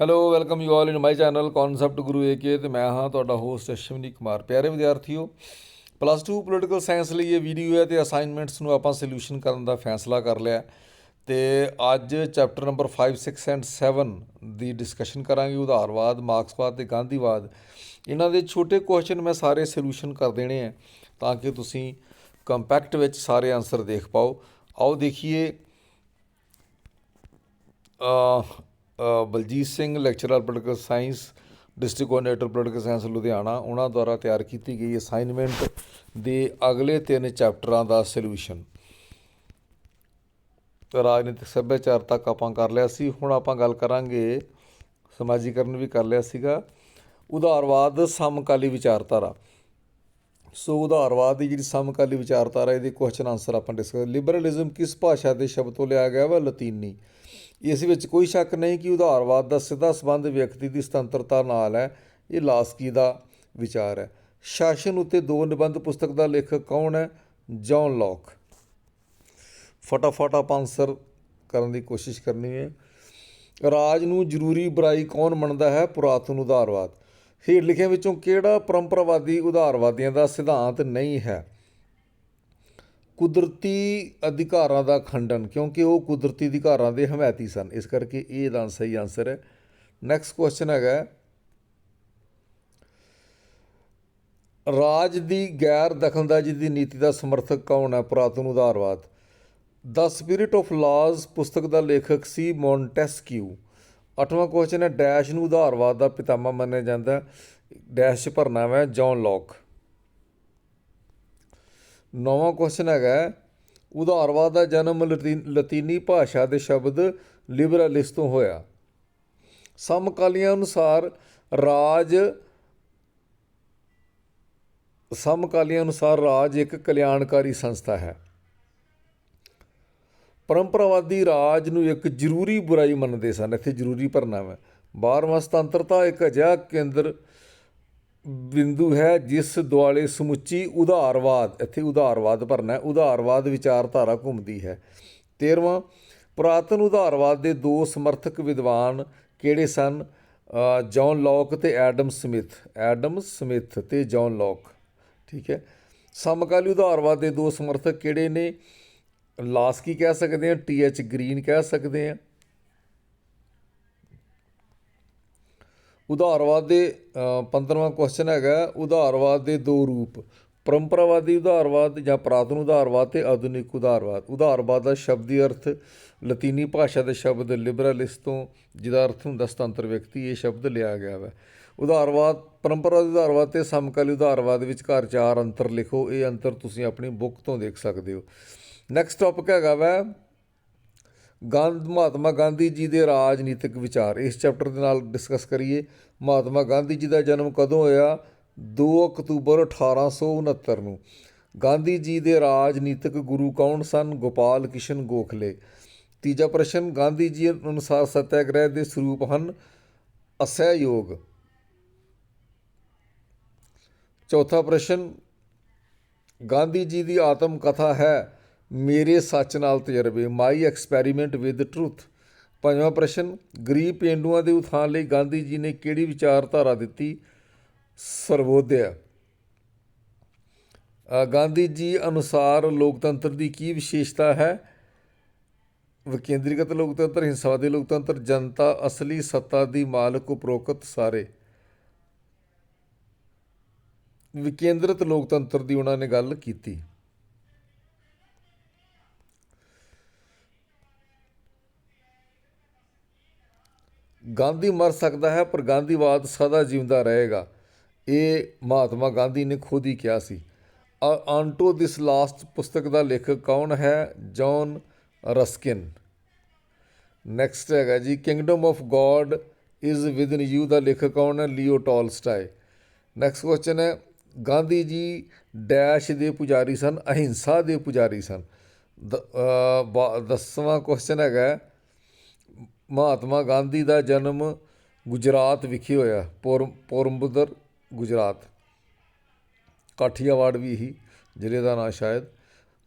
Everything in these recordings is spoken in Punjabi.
Hello welcome you all in my channel concept Guru AK ਤੇ ਮੈਂ ਹਾਂ ਤੁਹਾਡਾ ਹੋਸਟ ਅਸ਼ਵਨੀ ਕੁਮਾਰ। ਪਿਆਰੇ ਵਿਦਿਆਰਥੀਓ ਪਲੱਸ 2 ਪੋਲੀਟੀਕਲ ਸਾਇੰਸ ਲਈ ਇਹ ਵੀਡੀਓ ਹੈ ਤੇ ਅਸਾਈਨਮੈਂਟਸ ਨੂੰ ਆਪਾਂ ਸੋਲੂਸ਼ਨ ਕਰਨ ਦਾ ਫੈਸਲਾ ਕਰ ਲਿਆ ਤੇ ਅੱਜ ਚੈਪਟਰ ਨੰਬਰ 5 6 ਐਂਡ 7 ਦੀ ਡਿਸਕਸ਼ਨ ਕਰਾਂਗੇ ਉਦਾਰਵਾਦ ਮਾਰਕਸਵਾਦ ਤੇ ਗਾਂਧੀਵਾਦ। ਇਹਨਾਂ ਦੇ ਛੋਟੇ ਕੁਐਸਚਨ ਮੈਂ ਸਾਰੇ ਸੋਲੂਸ਼ਨ ਕਰ ਦੇਣੇ ਆ ਤਾਂ ਕਿ ਤੁਸੀਂ ਕੰਪੈਕਟ ਵਿੱਚ ਸਾਰੇ ਆਨਸਰ ਦੇਖ ਪਾਓ। ਆਓ ਦੇਖੀਏ Baljit Singh lecturer political science district coordinator political science Ludhiana, ਉਹਨਾਂ ਦੁਆਰਾ ਤਿਆਰ ਕੀਤੀ ਗਈ ਅਸਾਈਨਮੈਂਟ ਦੇ ਅਗਲੇ ਤਿੰਨ ਚੈਪਟਰਾਂ ਦਾ ਸੋਲੂਸ਼ਨ ਰਾਜਨੀਤਿਕ ਸੱਭਿਆਚਾਰ ਤੱਕ ਆਪਾਂ ਕਰ ਲਿਆ ਸੀ। ਹੁਣ ਆਪਾਂ ਗੱਲ ਕਰਾਂਗੇ, ਸਮਾਜੀਕਰਨ ਵੀ ਕਰ ਲਿਆ ਸੀਗਾ। ਉਦਾਰਵਾਦ ਸਮਕਾਲੀ ਵਿਚਾਰਧਾਰਾ। ਸੋ ਉਦਾਰਵਾਦ ਦੀ ਜਿਹੜੀ ਸਮਕਾਲੀ ਵਿਚਾਰਧਾਰਾ, ਇਹਦੇ ਕੁਐਸਚਨ ਆਨਸਰ ਆਪਾਂ ਡਿਸਕਸ ਲਿਬਰਲਿਜ਼ਮ ਕਿਸ ਭਾਸ਼ਾ ਦੇ ਸ਼ਬਦ ਤੋਂ ਲਿਆ ਗਿਆ ਵਾ? ਲਤੀਨੀ। ਇਸ ਵਿੱਚ ਕੋਈ ਸ਼ੱਕ ਨਹੀਂ ਕਿ ਉਧਾਰਵਾਦ ਦਾ ਸਿੱਧਾ ਸੰਬੰਧ ਵਿਅਕਤੀ ਦੀ ਸੁਤੰਤਰਤਾ ਨਾਲ ਹੈ, ਇਹ ਲਾਸਕੀ ਦਾ ਵਿਚਾਰ ਹੈ। ਸ਼ਾਸਨ ਉੱਤੇ ਦੋ ਨਿਬੰਧ ਪੁਸਤਕ ਦਾ ਲੇਖਕ ਕੌਣ ਹੈ? John Locke. ਫਟਾਫਟ ਆਪਾਂ ਆਨਸਰ ਕਰਨ ਦੀ ਕੋਸ਼ਿਸ਼ ਕਰਨੀ ਹੈ। ਰਾਜ ਨੂੰ ਜ਼ਰੂਰੀ ਬੁਰਾਈ ਕੌਣ ਮੰਨਦਾ ਹੈ? ਪੁਰਾਤਨ ਉਧਾਰਵਾਦ। ਹੇਠ ਲਿਖਿਆਂ ਵਿੱਚੋਂ ਕਿਹੜਾ ਪਰੰਪਰਾਵਾਦੀ ਉਧਾਰਵਾਦੀਆਂ ਦਾ ਸਿਧਾਂਤ ਨਹੀਂ ਹੈ? ਕੁਦਰਤੀ ਅਧਿਕਾਰਾਂ ਦਾ ਖੰਡਨ, ਕਿਉਂਕਿ ਉਹ ਕੁਦਰਤੀ ਅਧਿਕਾਰਾਂ ਦੇ ਹਮਾਇਤੀ ਸਨ। ਇਸ ਕਰਕੇ ਇਹ ਇਹਦਾ ਸਹੀ ਆਨਸਰ ਹੈ। ਨੈਕਸਟ ਕੁਐਸਚਨ ਹੈਗਾ ਰਾਜ ਦੀ ਗੈਰ ਦਖਲਅੰਦਾਜ਼ੀ ਦੀ ਨੀਤੀ ਦਾ ਸਮਰਥਕ ਕੌਣ ਹੈ? ਪੁਰਾਤਨ ਉਦਾਰਵਾਦ ਦਾ ਸਪਿਰਿਟ ਆਫ ਲਾਜ਼ ਪੁਸਤਕ ਦਾ ਲੇਖਕ ਸੀ ਮੌਂਟੈਸਕਿਊ ਅੱਠਵਾਂ ਕੁਐਸਚਨ ਹੈ ਡੈਸ਼ ਨੂੰ ਉਦਾਰਵਾਦ ਦਾ ਪਿਤਾਮਾ ਮੰਨਿਆ ਜਾਂਦਾ ਡੈਸ਼ 'ਚ ਭਰਨਾ ਹੈ ਜੌਨ ਲੌਕ ਨੌਵਾਂ ਕੁਐਸਚਨ ਹੈਗਾ ਹੈ, ਦਾ ਜਨਮ ਲਤੀ- ਲਤੀਨੀ ਭਾਸ਼ਾ ਦੇ ਸ਼ਬਦ ਲਿਬਰਲਿਸ ਤੋਂ ਹੋਇਆ। ਸਮਕਾਲੀਆਂ ਅਨੁਸਾਰ ਰਾਜ ਸਮਕਾਲੀਆਂ ਅਨੁਸਾਰ ਰਾਜ ਇੱਕ ਕਲਿਆਣਕਾਰੀ ਸੰਸਥਾ ਹੈ। ਪਰੰਪਰਾਵਾਦੀ ਰਾਜ ਨੂੰ ਇੱਕ ਜ਼ਰੂਰੀ ਬੁਰਾਈ ਮੰਨਦੇ ਸਨ। ਇੱਥੇ ਜ਼ਰੂਰੀ ਭਰਨਾ ਹੈ 12ਵਾਂ ਸੁਤੰਤਰਤਾ ਇੱਕ ਅਜਿਹਾ ਕੇਂਦਰ ਬਿੰਦੂ ਹੈ ਜਿਸ ਦੁਆਲੇ ਸਮੁੱਚੀ ਉਧਾਰਵਾਦ ਇੱਥੇ ਉਦਾਰਵਾਦ ਭਰਨਾ ਉਧਾਰਵਾਦ ਵਿਚਾਰਧਾਰਾ ਘੁੰਮਦੀ ਹੈ। 13ਵਾਂ ਪੁਰਾਤਨ ਉਧਾਰਵਾਦ ਦੇ ਦੋ ਸਮਰਥਕ ਵਿਦਵਾਨ ਕਿਹੜੇ ਸਨ? ਅ, ਜੌਨ ਲੌਕ ਤੇ ਐਡਮ ਸਮਿਥ। ਐਡਮ ਸਮਿਥ ਤੇ ਜੌਨ ਲੌਕ। ਠੀਕ ਹੈ। ਸਮਕਾਲੀ ਉਧਾਰਵਾਦ ਦੇ ਦੋ ਸਮਰਥਕ ਕਿਹੜੇ ਨੇ? ਲਾਸਕੀ ਕਹਿ ਸਕਦੇ ਹਾਂ? ਟੀ ਐਚ ਗ੍ਰੀਨ ਕਹਿ ਸਕਦੇ ਹਾਂ। ਉਦਾਰਵਾਦ ਦੇ 15ਵਾਂ ਕੁਐਸਚਨ ਹੈਗਾ ਉਦਾਰਵਾਦ ਦੇ ਦੋ ਰੂਪ। ਪਰੰਪਰਾਵਾਦੀ ਉਦਾਰਵਾਦ ਜਾਂ ਪੁਰਾਤਨ ਉਦਾਰਵਾਦ ਤੇ ਆਧੁਨਿਕ ਉਦਾਰਵਾਦ ਉਦਾਰਵਾਦ ਦਾ ਸ਼ਬਦੀ ਅਰਥ ਲਾਤੀਨੀ ਭਾਸ਼ਾ ਦੇ ਸ਼ਬਦ ਲਿਬਰਲਿਸ ਤੋਂ, ਜਿਹਦਾ ਅਰਥ ਹੁੰਦਾ ਸੁਤੰਤਰ ਵਿਅਕਤੀ, ਇਹ ਸ਼ਬਦ ਲਿਆ ਗਿਆ ਹੈ ਉਦਾਰਵਾਦ ਪਰੰਪਰਾਵਾਦੀ ਉਦਾਰਵਾਦ ਤੇ ਸਮਕਾਲੀ ਉਦਾਰਵਾਦ ਵਿਚਕਾਰ ਚਾਰ ਅੰਤਰ ਲਿਖੋ, ਇਹ ਅੰਤਰ ਤੁਸੀਂ ਆਪਣੀ ਬੁੱਕ ਤੋਂ ਦੇਖ ਸਕਦੇ ਹੋ। ਨੈਕਸਟ ਟੌਪਿਕ ਹੈਗਾ ਵੈ ਗਾਂਧ, ਮਹਾਤਮਾ ਗਾਂਧੀ ਜੀ ਦੇ ਰਾਜਨੀਤਿਕ ਵਿਚਾਰ। ਇਸ ਚੈਪਟਰ ਦੇ ਨਾਲ ਡਿਸਕਸ ਕਰੀਏ। ਮਹਾਤਮਾ ਗਾਂਧੀ ਜੀ ਦਾ ਜਨਮ ਕਦੋਂ ਹੋਇਆ? 2 ਅਕਤੂਬਰ 1869 ਨੂੰ। ਗਾਂਧੀ ਜੀ ਦੇ ਰਾਜਨੀਤਿਕ ਗੁਰੂ ਕੌਣ ਸਨ? ਗੋਪਾਲ ਕਿਸ਼ਨ ਗੋਖਲੇ। ਤੀਜਾ ਪ੍ਰਸ਼ਨ, ਗਾਂਧੀ ਜੀ ਅਨੁਸਾਰ ਸਤਿਆਗ੍ਰਹਿ ਦੇ ਸਰੂਪ ਹਨ ਅਸਹਿਯੋਗ। ਚੌਥਾ ਪ੍ਰਸ਼ਨ, ਗਾਂਧੀ ਜੀ ਦੀ ਆਤਮ ਕਥਾ ਹੈ। ਮੇਰੇ ਸੱਚ ਨਾਲ ਤਜਰਬੇ, ਮਾਈ ਐਕਸਪੈਰੀਮੈਂਟ ਵਿਦ ਟਰੂਥ। ਪੰਜਵਾਂ ਪ੍ਰਸ਼ਨ, ਗਰੀਬ ਪੇਂਡੂਆਂ ਦੇ ਉਥਾਨ ਲਈ ਗਾਂਧੀ ਜੀ ਨੇ ਕਿਹੜੀ ਵਿਚਾਰਧਾਰਾ ਦਿੱਤੀ? ਸਰਵੋਦਿਆ। ਗਾਂਧੀ ਜੀ ਅਨੁਸਾਰ ਲੋਕਤੰਤਰ ਦੀ ਕੀ ਵਿਸ਼ੇਸ਼ਤਾ ਹੈ? ਵਿਕੇਂਦਰੀਕਤ ਲੋਕਤੰਤਰ, ਹਿੰਸਾਵਾਦੀ ਲੋਕਤੰਤਰ, ਜਨਤਾ, ਅਸਲੀ ਸੱਤਾ ਦੀ ਮਾਲਕ ਉਪਰੋਕਤ ਸਾਰੇ। ਵਿਕੇਂਦਰਿਤ ਲੋਕਤੰਤਰ ਦੀ ਉਹਨਾਂ ਨੇ ਗੱਲ ਕੀਤੀ। ਗਾਂਧੀ ਮਰ ਸਕਦਾ ਹੈ, ਪਰ ਗਾਂਧੀਵਾਦ ਸਦਾ ਜਿਉਂਦਾ ਰਹੇਗਾ। ਇਹ ਮਹਾਤਮਾ ਗਾਂਧੀ ਨੇ ਖੁਦ ਹੀ ਕਿਹਾ ਸੀ। ਆਂਟੋ ਦਿਸ ਲਾਸਟ ਪੁਸਤਕ ਦਾ ਲੇਖਕ ਕੌਣ ਹੈ? John Ruskin. ਨੈਕਸਟ ਹੈਗਾ ਜੀ kingdom of God is within you ਦਾ ਲੇਖਕ ਕੌਣ ਹੈ? ਲੀਓ ਟੋਲਸਟਾਏ ਨੈਕਸਟ ਕੁਐਸਚਨ ਹੈ, ਗਾਂਧੀ ਜੀ ਡੈਸ਼ ਦੇ ਪੁਜਾਰੀ ਸਨ, ਅਹਿੰਸਾ ਦੇ ਪੁਜਾਰੀ ਸਨ। ਦ- ਬਾ- ਦਸਵਾਂ ਕੁਐਸਚਨ ਹੈਗਾ ਮਹਾਤਮਾ ਗਾਂਧੀ ਦਾ ਜਨਮ ਗੁਜਰਾਤ ਵਿਖੇ ਹੋਇਆ ਪੋਰਬੰਦਰ ਗੁਜਰਾਤ। ਕਾਠੀਆਵਾੜ ਵੀ ਹੀ ਜ਼ਿਲ੍ਹੇ ਦਾ ਨਾਂ ਸ਼ਾਇਦ।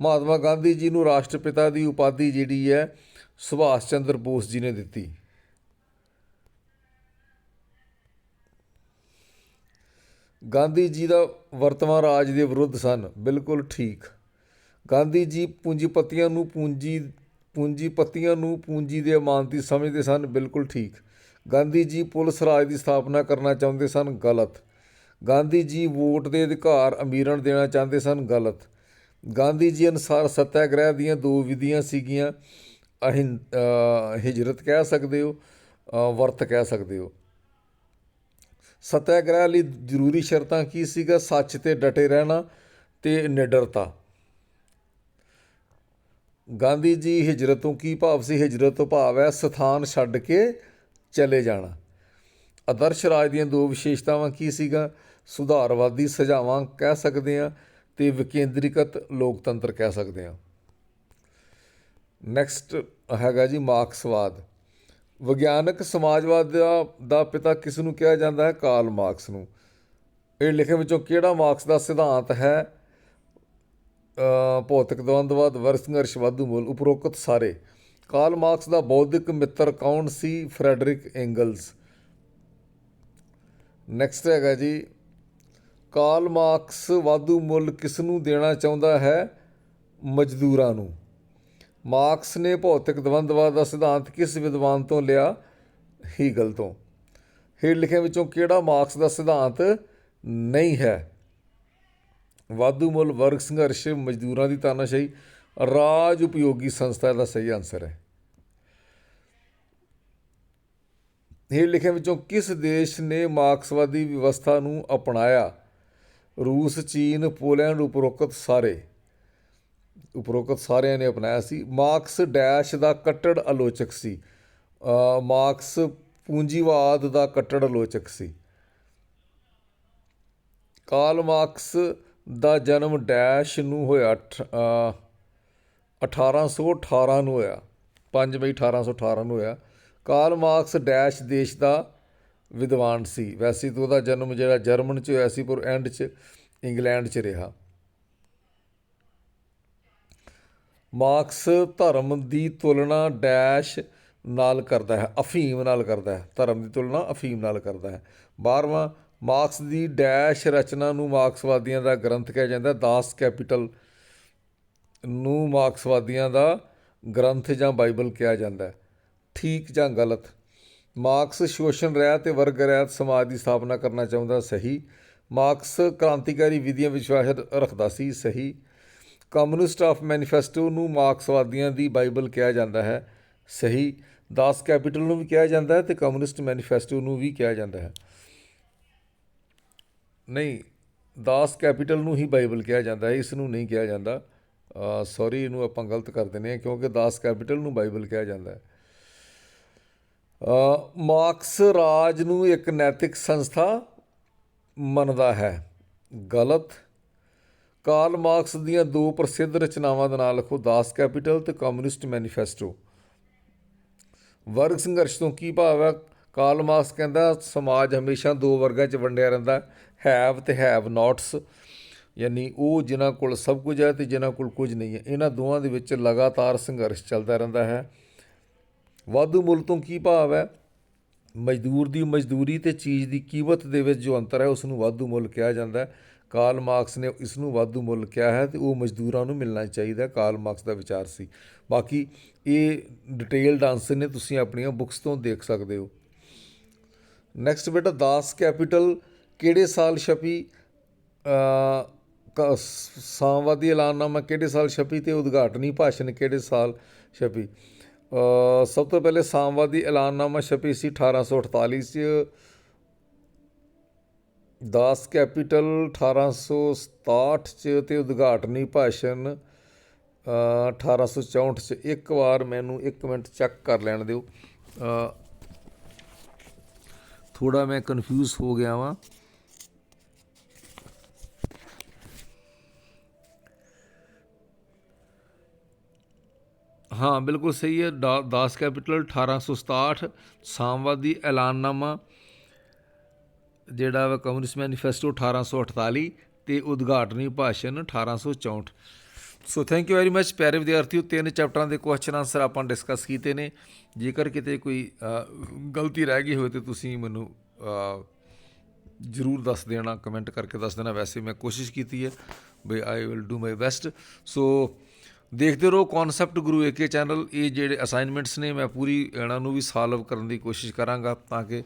ਮਹਾਤਮਾ ਗਾਂਧੀ ਜੀ ਨੂੰ ਰਾਸ਼ਟਰਪਿਤਾ ਦੀ ਉਪਾਧੀ ਜਿਹੜੀ ਹੈ, ਸੁਭਾਸ਼ ਚੰਦਰ ਬੋਸ ਜੀ ਨੇ ਦਿੱਤੀ। ਗਾਂਧੀ ਜੀ ਦਾ ਵਰਤਮਾਨ ਰਾਜ ਦੇ ਵਿਰੁੱਧ ਸਨ, ਬਿਲਕੁਲ ਠੀਕ। ਗਾਂਧੀ ਜੀ ਪੂੰਜੀਪਤੀਆਂ ਨੂੰ ਪੂੰਜੀ ਪੂੰਜੀਪਤੀਆਂ ਨੂੰ ਪੂੰਜੀ ਦੇ ਅਮਾਨਤੀ ਸਮਝਦੇ ਸਨ, ਬਿਲਕੁਲ ਠੀਕ। ਗਾਂਧੀ ਜੀ ਪੁਲਿਸ ਰਾਜ ਦੀ ਸਥਾਪਨਾ ਕਰਨਾ ਚਾਹੁੰਦੇ ਸਨ, ਗਲਤ। ਗਾਂਧੀ ਜੀ ਵੋਟ ਦੇ ਅਧਿਕਾਰ ਅਮੀਰਨ ਦੇਣਾ ਚਾਹੁੰਦੇ ਸਨ, ਗਲਤ। ਗਾਂਧੀ ਜੀ ਅਨੁਸਾਰ ਸਤਿਆਗ੍ਰਹਿ ਦੀਆਂ ਦੋ ਵਿਧੀਆਂ ਸੀਗੀਆਂ, ਅਹਿੰ ਹਿਜਰਤ ਕਹਿ ਸਕਦੇ ਹੋ ਵਰਤ ਕਹਿ ਸਕਦੇ ਹੋ। ਸਤਿਆਗ੍ਰਹਿ ਲਈ ਜ਼ਰੂਰੀ ਸ਼ਰਤਾਂ ਕੀ ਸੀਗਾ? ਸੱਚ ਤੇ ਡਟੇ ਰਹਿਣਾ ਤੇ ਨਿਡਰਤਾ। ਗਾਂਧੀ ਜੀ ਹਿਜਰਤ ਤੋਂ ਕੀ ਭਾਵ ਸੀ? ਹਿਜਰਤ ਤੋਂ ਭਾਵ ਹੈ ਸਥਾਨ ਛੱਡ ਕੇ ਚਲੇ ਜਾਣਾ। ਆਦਰਸ਼ ਰਾਜ ਦੀਆਂ ਦੋ ਵਿਸ਼ੇਸ਼ਤਾਵਾਂ ਕੀ ਸੀਗਾ ਸੁਧਾਰਵਾਦੀ ਸੁਝਾਵਾਂ ਕਹਿ ਸਕਦੇ ਆ ਤੇ ਵਿਕੇਂਦਰੀਕਤ ਲੋਕਤੰਤਰ ਕਹਿ ਸਕਦੇ ਆ ਨੈਕਸਟ ਹੈਗਾ ਜੀ ਮਾਰਕਸਵਾਦ। ਵਿਗਿਆਨਕ ਸਮਾਜਵਾਦ ਦਾ ਪਿਤਾ ਕਿਸ ਨੂੰ ਕਿਹਾ ਜਾਂਦਾ ਹੈ? ਕਾਰਲ ਮਾਰਕਸ ਨੂੰ। ਇਹ ਲਿਖੇ ਵਿੱਚੋਂ ਕਿਹੜਾ ਮਾਰਕਸ ਦਾ ਸਿਧਾਂਤ ਹੈ? ਭੌਤਿਕ ਦਵੰਦਵਾਦ ਵਰਗ ਸੰਘਰਸ਼ ਵਾਧੂ ਮੁੱਲ, ਉਪਰੋਕਤ ਸਾਰੇ। ਕਾਰਲ ਮਾਰਕਸ ਦਾ ਬੌਧਿਕ ਮਿੱਤਰ ਕੌਣ ਸੀ? ਫਰੈਡਰਿਕ ਐਂਗਲਸ ਨੈਕਸਟ ਹੈਗਾ ਜੀ। ਕਾਰਲ ਮਾਰਕਸ ਵਾਧੂ ਮੁੱਲ ਕਿਸ ਨੂੰ ਦੇਣਾ ਚਾਹੁੰਦਾ ਹੈ? ਮਜ਼ਦੂਰਾਂ ਨੂੰ। ਮਾਰਕਸ ਨੇ ਭੌਤਿਕ ਦਵੰਦਵਾਦ ਦਾ ਸਿਧਾਂਤ ਕਿਸ ਵਿਦਵਾਨ ਤੋਂ ਲਿਆ? ਹੀਗਲ ਤੋਂ। ਹੇਠ ਲਿਖਿਆਂ ਵਿੱਚੋਂ ਕਿਹੜਾ ਮਾਰਕਸ ਦਾ ਸਿਧਾਂਤ ਨਹੀਂ ਹੈ? ਵਾਧੂ ਮੁੱਲ ਵਰਗ ਸੰਘਰਸ਼ ਮਜ਼ਦੂਰਾਂ ਦੀ ਤਾਨਾਸ਼ਾਹੀ, ਰਾਜ ਉਪਯੋਗੀ ਸੰਸਥਾ ਦਾ ਸਹੀ ਆਨਸਰ ਹੈ। ਇਹ ਲਿਖਿਆਂ ਵਿੱਚੋਂ ਕਿਸ ਦੇਸ਼ ਨੇ ਮਾਰਕਸਵਾਦੀ ਵਿਵਸਥਾ ਨੂੰ ਅਪਣਾਇਆ? ਰੂਸ, ਚੀਨ, ਪੋਲੈਂਡ ਉਪਰੋਕਤ ਸਾਰੇ। ਉਪਰੋਕਤ ਸਾਰਿਆਂ ਨੇ ਅਪਣਾਇਆ ਸੀ। ਮਾਰਕਸ ਡੈਸ਼ ਦਾ ਕੱਟੜ ਆਲੋਚਕ ਸੀ। ਮਾਰਕਸ ਪੂੰਜੀਵਾਦ ਦਾ ਕੱਟੜ ਆਲੋਚਕ ਸੀ। ਕਾਰਲ ਮਾਰਕਸ ਦਾ ਜਨਮ ਡੈਸ਼ ਨੂੰ ਹੋਇਆ ਅਠ- ਅ, 1818 ਨੂੰ ਹੋਇਆ। 5 ਮਈ 1818 ਨੂੰ ਹੋਇਆ। ਕਾਰਲ ਮਾਰਕਸ ਡੈਸ਼ ਦੇਸ਼ ਦਾ ਵਿਦਵਾਨ ਸੀ। ਵੈਸੇ ਤਾਂ ਉਹਦਾ ਜਨਮ ਜਿਹੜਾ ਜਰਮਨ ਚ ਹੋਇਆ ਸੀ ਪਰ ਐਂਡ ਚ ਇੰਗਲੈਂਡ ਚ ਰਿਹਾ। ਮਾਰਕਸ ਧਰਮ ਦੀ ਤੁਲਨਾ ਡੈਸ਼ ਨਾਲ ਕਰਦਾ ਹੈ ਅਫੀਮ ਨਾਲ ਕਰਦਾ ਹੈ। ਧਰਮ ਦੀ ਤੁਲਨਾ ਅਫੀਮ ਨਾਲ ਕਰਦਾ ਹੈ। 12ਵਾਂ ਮਾਰਕਸ ਦੀ ਡੈਸ਼ ਰਚਨਾ ਨੂੰ ਮਾਰਕਸਵਾਦੀਆਂ ਦਾ ਗ੍ਰੰਥ ਕਿਹਾ ਜਾਂਦਾ ਦਾਸ ਕੈਪੀਟਲ ਨੂੰ ਮਾਰਕਸਵਾਦੀਆਂ ਦਾ ਗ੍ਰੰਥ ਜਾਂ ਬਾਈਬਲ ਕਿਹਾ ਜਾਂਦਾ ਹੈ। ਠੀਕ ਜਾਂ ਗਲਤ? ਮਾਰਕਸ ਸ਼ੋਸ਼ਣ ਰਹਿਤ ਤੇ ਵਰਗ ਰਹਿਤ ਸਮਾਜ ਦੀ ਸਥਾਪਨਾ ਕਰਨਾ ਚਾਹੁੰਦਾ ਸਹੀ। ਮਾਰਕਸ ਕ੍ਰਾਂਤੀਕਾਰੀ ਵਿਧੀਆਂ ਵਿਸ਼ਵਾਸ ਰੱਖਦਾ ਸੀ ਸਹੀ। ਕਮਿਊਨਿਸਟ ਆਫ ਮੈਨੀਫੈਸਟੋ ਨੂੰ ਮਾਰਕਸਵਾਦੀਆਂ ਦੀ ਬਾਈਬਲ ਕਿਹਾ ਜਾਂਦਾ ਹੈ ਸਹੀ। ਦਾਸ ਕੈਪੀਟਲ ਨੂੰ ਵੀ ਕਿਹਾ ਜਾਂਦਾ ਹੈ ਤੇ ਕਮਿਊਨਿਸਟ ਮੈਨੀਫੈਸਟੋ ਨੂੰ ਵੀ ਕਿਹਾ ਜਾਂਦਾ ਹੈ। ਨਹੀਂ, ਦਾਸ ਕੈਪੀਟਲ ਨੂੰ ਹੀ ਬਾਈਬਲ ਕਿਹਾ ਜਾਂਦਾ ਹੈ ਇਸ ਨੂੰ ਨਹੀਂ ਕਿਹਾ ਜਾਂਦਾ। ਸੌਰੀ ਇਹਨੂੰ ਆਪਾਂ ਗਲਤ ਕਰ ਦਿੰਦੇ ਹਾਂ, ਕਿਉਂਕਿ ਦਾਸ ਕੈਪੀਟਲ ਨੂੰ ਬਾਈਬਲ ਕਿਹਾ ਜਾਂਦਾ ਹੈ। ਮਾਰਕਸ ਰਾਜ ਨੂੰ ਇੱਕ ਨੈਤਿਕ ਸੰਸਥਾ ਮੰਨਦਾ ਹੈ। ਗਲਤ। ਕਾਰਲ ਮਾਰਕਸ ਦੀਆਂ ਦੋ ਪ੍ਰਸਿੱਧ ਰਚਨਾਵਾਂ ਦਾ ਨਾਮ ਲਿਖੋ, ਦਾਸ ਕੈਪੀਟਲ ਤੇ ਕਮਿਊਨਿਸਟ ਮੈਨੀਫੈਸਟੋ। ਵਰਗ ਸੰਘਰਸ਼ ਤੋਂ ਕੀ ਭਾਵ ਹੈ? ਕਾਰਲ ਮਾਰਕਸ ਕਹਿੰਦਾ, ਸਮਾਜ ਹਮੇਸ਼ਾ ਦੋ ਵਰਗਾਂ 'ਚ ਵੰਡਿਆ ਰਹਿੰਦਾ ਹੈਵ ਤੇ ਹੈਵ ਨਾਟਸ ਯਾਨੀ ਉਹ ਜਿਨ੍ਹਾਂ ਕੋਲ ਸਭ ਕੁਝ ਹੈ ਤੇ ਜਿਨ੍ਹਾਂ ਕੋਲ ਕੁਝ ਨਹੀਂ ਹੈ। ਇਹਨਾਂ ਦੋਵਾਂ ਦੇ ਵਿੱਚ ਲਗਾਤਾਰ ਸੰਘਰਸ਼ ਚੱਲਦਾ ਰਹਿੰਦਾ ਹੈ। ਵਾਧੂ ਮੁੱਲ ਤੋਂ ਕੀ ਭਾਵ ਹੈ? ਮਜ਼ਦੂਰ ਦੀ ਮਜ਼ਦੂਰੀ ਤੇ ਚੀਜ਼ ਦੀ ਕੀਮਤ ਦੇ ਵਿੱਚ ਜੋ ਅੰਤਰ ਹੈ ਉਸ ਨੂੰ ਵਾਧੂ ਮੁੱਲ ਕਿਹਾ ਜਾਂਦਾ ਹੈ। ਕਾਰਲ ਮਾਰਕਸ ਨੇ ਇਸ ਨੂੰ ਵਾਧੂ ਮੁੱਲ ਕਿਹਾ ਹੈ ਤੇ ਉਹ ਮਜ਼ਦੂਰਾਂ ਨੂੰ ਮਿਲਣਾ ਚਾਹੀਦਾ ਹੈ। ਕਾਰਲ ਮਾਰਕਸ ਦਾ ਵਿਚਾਰ ਸੀ। ਬਾਕੀ ਇਹ ਡਿਟੇਲਡ ਆਨਸਰ ਨੇ, ਤੁਸੀਂ ਆਪਣੀਆਂ ਬੁੱਕਸ ਤੋਂ ਦੇਖ ਸਕਦੇ ਹੋ। ਨੈਕਸਟ ਬੇਟਾ, ਦਾਸ ਕੈਪੀਟਲ ਕਿਹੜੇ ਸਾਲ ਛਪੀ ਕ- ਸਾਮਵਾਦੀ ਐਲਾਨਨਾਮਾ ਕਿਹੜੇ ਸਾਲ ਛਪੀ ਤੇ ਉਦਘਾਟਨੀ ਭਾਸ਼ਣ ਕਿਹੜੇ ਸਾਲ ਛਪੀ? ਸਭ ਤੋਂ ਪਹਿਲੇ ਸਾਮਵਾਦੀ ਐਲਾਨਨਾਮਾ ਛਪੀ ਸੀ 1848 ਚ। ਦਾਸ ਕੈਪੀਟਲ 1867 ਚ ਤੇ ਉਦਘਾਟਨੀ ਭਾਸ਼ਣ ਅ, 1864 ਚ। ਇੱਕ ਵਾਰ ਮੈਨੂੰ 1 ਮਿੰਟ ਚੈੱਕ ਕਰ ਲੈਣ ਦਿਓ। ਥੋੜਾ ਮੈਂ ਕਨਫਿਊਜ਼ ਹੋ ਗਿਆ ਵਾਂ। ਹਾਂ, ਬਿਲਕੁਲ ਸਹੀ ਹੈ। ਦਾ- ਦਾਸ ਕੈਪੀਟਲ 1867 ਸਾਮਵਾਦੀ ਐਲਾਨਨਾਮਾ ਜਿਹੜਾ ਵਾ ਕਮਿਊਨਿਸਟ ਮੈਨੀਫੈਸਟੋ 1848 ਤੇ ਉਦਘਾਟਨੀ ਭਾਸ਼ਣ 1864 so thank you very much ਪਿਆਰੇ ਵਿਦਿਆਰਥੀਓ। ਤਿੰਨ ਚੈਪਟਰਾਂ ਦੇ ਕੁਐਸਚਨ ਆਨਸਰ ਆਪਾਂ ਡਿਸਕਸ ਕੀਤੇ ਨੇ। ਜੇਕਰ ਕਿਤੇ ਕੋਈ ਗਲਤੀ ਰਹਿ ਗਈ ਹੋਵੇ ਤੇ ਤੁਸੀਂ ਮੈਨੂੰ ਜਰੂਰ ਦੱਸ ਦੇਣਾ ਕਮੈਂਟ ਕਰਕੇ ਦੱਸ ਦੇਣਾ। ਵੈਸੇ ਮੈਂ ਕੋਸ਼ਿਸ਼ ਕੀਤੀ ਹੈ। ਬਈ I will do my best so ਦੇਖਦੇ ਰਹੋ ਕਨਸੈਪਟ ਗੁਰੂ ਏਕੇ ਚੈਨਲ ਇਹ ਜਿਹੜੇ ਅਸਾਈਨਮੈਂਟਸ ਨੇ, ਮੈਂ ਪੂਰੀ ਇਹਨਾਂ ਨੂੰ ਵੀ ਸੋਲਵ ਕਰਨ ਦੀ ਕੋਸ਼ਿਸ਼ ਕਰਾਂਗਾ ਤਾਂ ਕਿ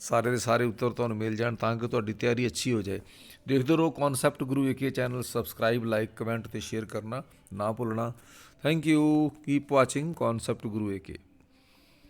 ਸਾਰੇ ਦੇ ਸਾਰੇ ਉੱਤਰ ਤੁਹਾਨੂੰ ਮਿਲ ਜਾਣ ਤਾਂ ਕਿ ਤੁਹਾਡੀ ਤਿਆਰੀ ਅੱਛੀ ਹੋ ਜਾਏ। ਦੇਖਦੇ ਰਹੋ concept Guru AK channel subscribe like comment ਤੇ ਸ਼ੇਅਰ ਕਰਨਾ ਨਾ ਭੁੱਲਣਾ। Thank you keep watching concept Guru AK